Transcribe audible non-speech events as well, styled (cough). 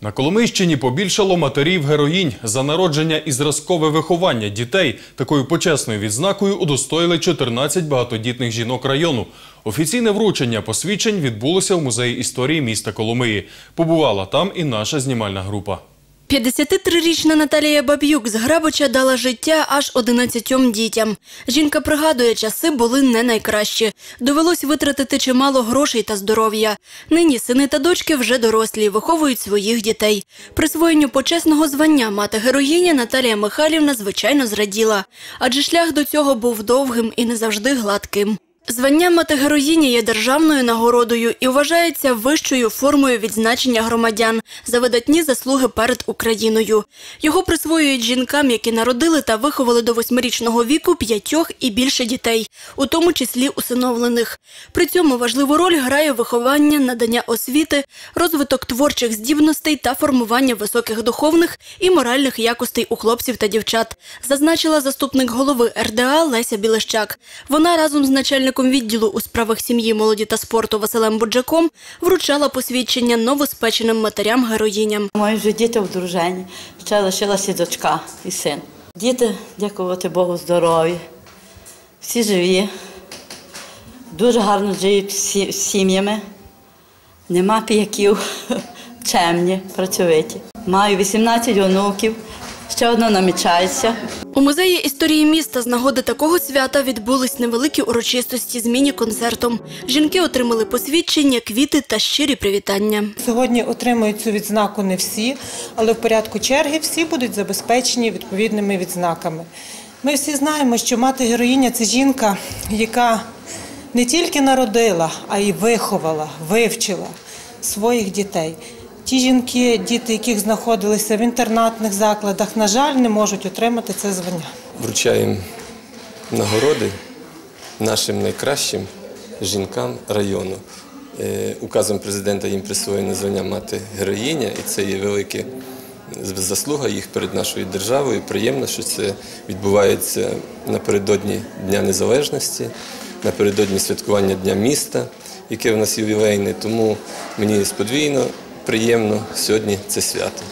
На Коломийщині побільшало матерів героїнь за народження і зразкове виховання дітей. Такою почесною відзнакою удостоїли 14 багатодітних жінок району. Офіційне вручення посвідчень відбулося в музеї історії міста Коломиї. Побувала там і наша знімальна група. 53-річна Наталія Баб'юк з Грабича дала життя аж 11 дітям. Жінка пригадує, часи були не найкращі. Довелось витратити чимало грошей та здоров'я. Нині сини та дочки вже дорослі, виховують своїх дітей. Присвоєнню почесного звання мати героїня Наталія Михайлівна звичайно зраділа, адже шлях до цього був довгим і не завжди гладким. Звання мати героїні є державною нагородою і вважається вищою формою відзначення громадян за видатні заслуги перед Україною. Його присвоюють жінкам, які народили та виховали до восьмирічного віку п'ятьох і більше дітей, у тому числі усиновлених. При цьому важливу роль грає виховання, надання освіти, розвиток творчих здібностей та формування високих духовних і моральних якостей у хлопців та дівчат, зазначила заступник голови РДА Леся Білещак. Вона разом з начальником відділу у справах сім'ї, молоді та спорту Василем Буджаком вручала посвідчення новоспеченим матерям-героїням. Мої вже діти одружені, ще лишилася дочка і син. Діти, дякувати Богу, здорові, всі живі, дуже гарно живуть з сім'ями, нема піяків, (laughs) чемні, працьовиті. Маю 18 онуків, ще одна намічається. У музеї історії міста з нагоди такого свята відбулись невеликі урочистості з міні-концертом. Жінки отримали посвідчення, квіти та щирі привітання. Сьогодні отримують цю відзнаку не всі, але в порядку черги всі будуть забезпечені відповідними відзнаками. Ми всі знаємо, що мати героїня це жінка, яка не тільки народила, а й виховала, вивчила своїх дітей. Ті жінки, діти, яких знаходилися в інтернатних закладах, на жаль, не можуть отримати це звання. вручаємо нагороди нашим найкращим жінкам району. Е, Указом президента їм присвоєно звання мати героїня, і це є велика заслуга їх перед нашою державою. Приємно, що це відбувається напередодні Дня Незалежності, напередодні святкування Дня міста, яке в нас ювілейне. Тому мені сподвійно приємно сьогодні це свято.